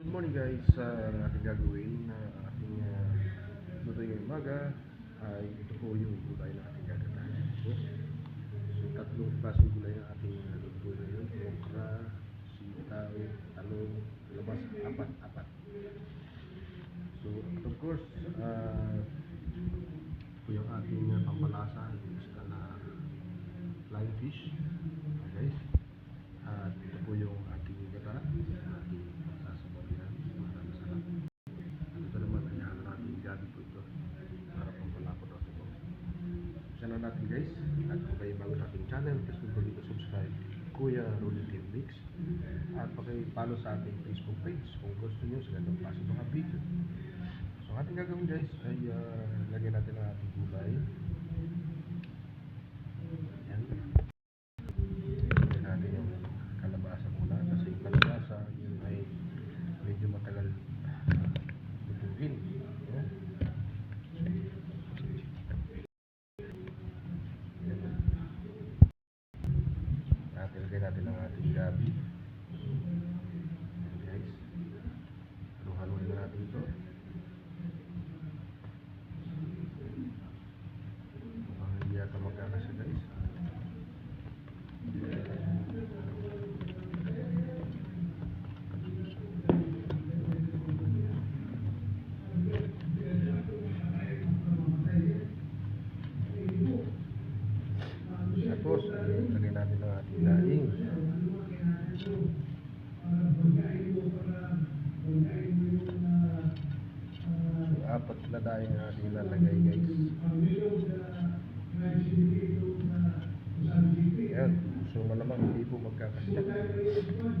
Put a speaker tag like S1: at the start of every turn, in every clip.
S1: Good morning guys, uh, ang ating gagawin na ating uh, luto ngayong umaga ay ito po yung gulay na ating gagatahin po. So tatlong klaseng gulay na ating uh, luto ngayon, okra, sitaw, talong, labas, apat-apat. So of course, uh, yung ating uh, pampalasa, isda na flying fish. Okay guys. At ito po yung ating gata, ating sasabaw yan, maraming sarap. At ito naman ay ang ating gabi po ito, para pampalako daw sa bawang. Siya na natin guys, at kung kayo bago sa ating channel, please don't forget to subscribe Kuya Rolly Team Mix. At pakipalo sa ating Facebook page kung gusto nyo sa ganitong klase mga video. So ang ating gagawin guys ay uh, lagyan natin ang ating gulay. Yan. Lagyan natin yung kalabasa muna kasi yung kalabasa yun ay medyo matagal lutuin. No? Yan. Natin lagyan natin ang ating gabi. Yan guys. Haluhaluin na natin ito. Mukhang hindi yata magkakasya guys. Tapos, lagyan natin ang ating daing. So, apat na daing ang ating lalagay guys. Yan. So, malamang hindi po magkakasya. Yan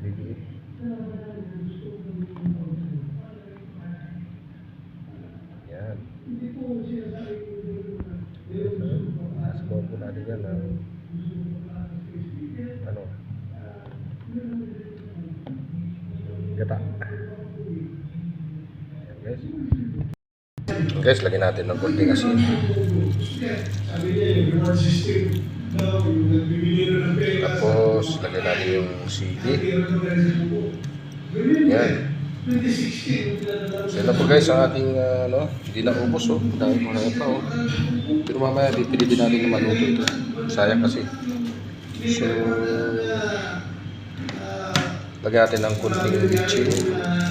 S1: liliit. Yan. Nasabaw po natin yan ng ano gata. Yan guys. Guys, lagyan natin ng konting asin. Tapos, lagyan natin yung sili. Yan. So, na po guys ang ating uh, ano, hindi na ubos oh. Dahil mo na pa oh. Pero mamaya pipilitin natin na maluto ito. Sayang kasi. So, lagyan natin ng kunting bitchin.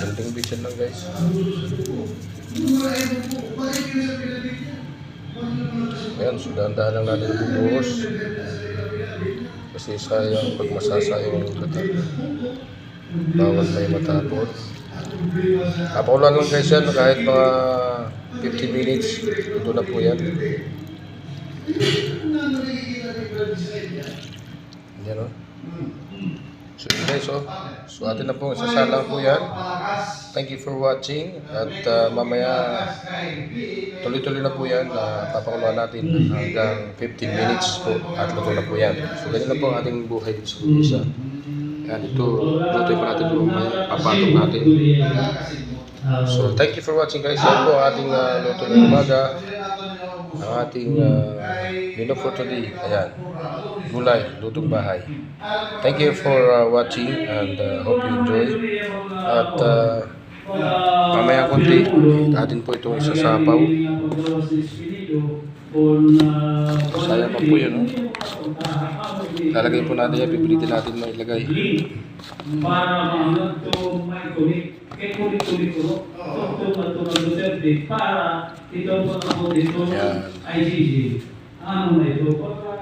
S1: Kunting bitchin lang guys. Ayan, so dahan-dahan lang natin bubuhos. Kasi sayang pag masasayang yung gata. Bawal may matapon. Napakulan lang guys yan, kahit mga 50 minutes, ito na po yan. Yan o. So yun guys oh. So atin na po, isasalang po yan. Thank you for watching. At uh, mamaya, tuloy-tuloy na po yan. Uh, papakuluan natin hanggang 15 minutes po at luto na po yan. So ganyan na po ang ating buhay sa Pulisa. Yan, ito, lutoy pa natin po mamaya. Papatong natin. So, thank you for watching guys. Yan po ating uh, luto ng umaga. Ang ating uh, menu for today. Ayan. Gulay, lutong bahay. Thank you for uh, watching and uh, hope you enjoy. At uh, mamaya konti, atin po itong isasapaw. Sayang pa po yun, no? Lalagay po natin yan, pipilitin natin na ilagay.
S2: para maano to may kulik kay kulik-kulik ko to to to Duterte para ito po ang dito
S1: Yan.
S2: ICC ano na ito pagka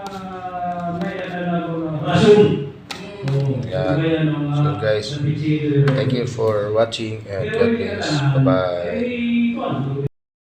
S2: may ano. Oh,
S1: Yeah.
S2: kagaya ng mga
S1: So, guys. Thank you for watching and God bless. Bye-bye.
S2: Eh,